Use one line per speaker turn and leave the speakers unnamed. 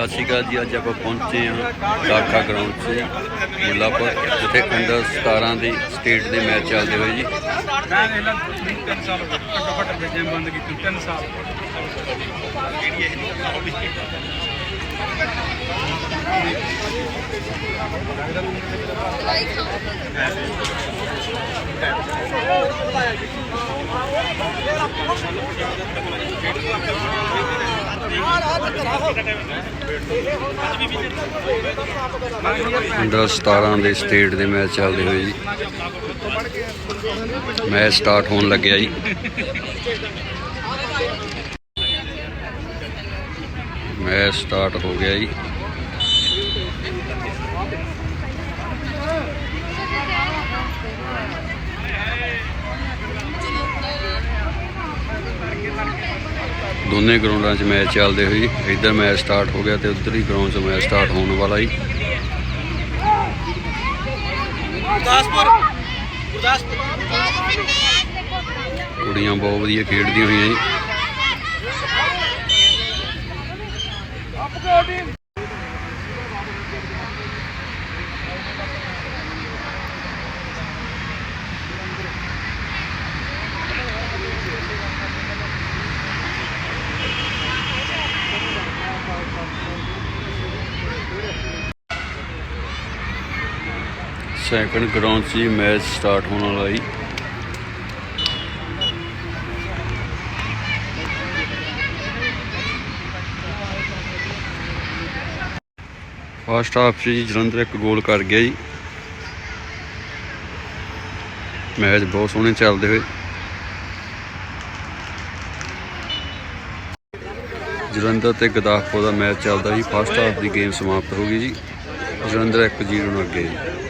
ਸਤਿ ਸ਼੍ਰੀ ਅਕਾਲ ਜੀ, ਅੱਜ ਆਪਾਂ ਪਹੁੰਚੇ ਹਾਂ ਦਾਖਾ ਗਰਾਊਂਡ 'ਚ, ਮੁੱਲਾਪੁਰ, ਜਿੱਥੇ ਅੰਡਰ 17 ਦੇ ਸਟੇਟ ਦੇ ਮੈਚ ਚੱਲਦੇ ਹੋਏ ਜੀ।
ਮੈਂ ਇਹ 3 ਸਾਲ ਘੱਟੋ ਘੱਟ ਬੇਜੇ ਬੰਦ ਕੀਤੀ 3 ਸਾਲ
ਅੰਡਰ 17 ਦੇ ਸਟੇਟ ਦੇ ਮੈਚ ਚੱਲਦੇ ਹੋਏ ਜੀ। ਮੈਚ ਸਟਾਰਟ ਹੋਣ ਲੱਗਿਆ ਜੀ। ਮੈਚ ਸਟਾਰਟ ਹੋ ਗਿਆ ਜੀ। ਦੋਨੇ ਗਰਾਊਂਡਾਂ 'ਚ ਮੈਚ ਚੱਲਦੇ ਜੀ। ਇੱਧਰ ਮੈਚ ਸਟਾਰਟ ਹੋ ਗਿਆ ਤੇ ਉੱਧਰ ਹੀ ਗਰਾਊਂਡ 'ਚ ਮੈਚ ਸਟਾਰਟ ਹੋਣ ਵਾਲਾ ਜੀ।
ਗੁਰਦਾਸਪੁਰ ਗੁਰਦਾਸਪੁਰ।
ਕੁੜੀਆਂ ਬਹੁਤ ਵਧੀਆ ਖੇਡਦੀਆਂ ਹੋਈਆਂ ਜੀ। ਸੈਕੰਡ ਗਰਾਊਂਡ 'ਚ ਮੈਚ ਸਟਾਰਟ ਹੋਣ ਵਾਲਾ ਜੀ। ਫਸਟ ਹਾਫ 'ਚ ਜੀ ਜਲੰਧਰ ਇੱਕ ਗੋਲ ਕਰ ਗਿਆ ਜੀ। ਮੈਚ ਬਹੁਤ ਸੋਹਣੇ ਚੱਲਦੇ ਹੋਏ। ਜਲੰਧਰ ਤੇ ਗਦਾਫਪੁਰ ਦਾ ਮੈਚ ਚੱਲਦਾ ਜੀ। ਫਸਟ ਹਾਫ ਦੀ ਗੇਮ ਸਮਾਪਤ ਹੋ ਗਈ ਜੀ। ਜਲੰਧਰ 1-0 ਨਾਲ ਅੱਗੇ ਜੀ।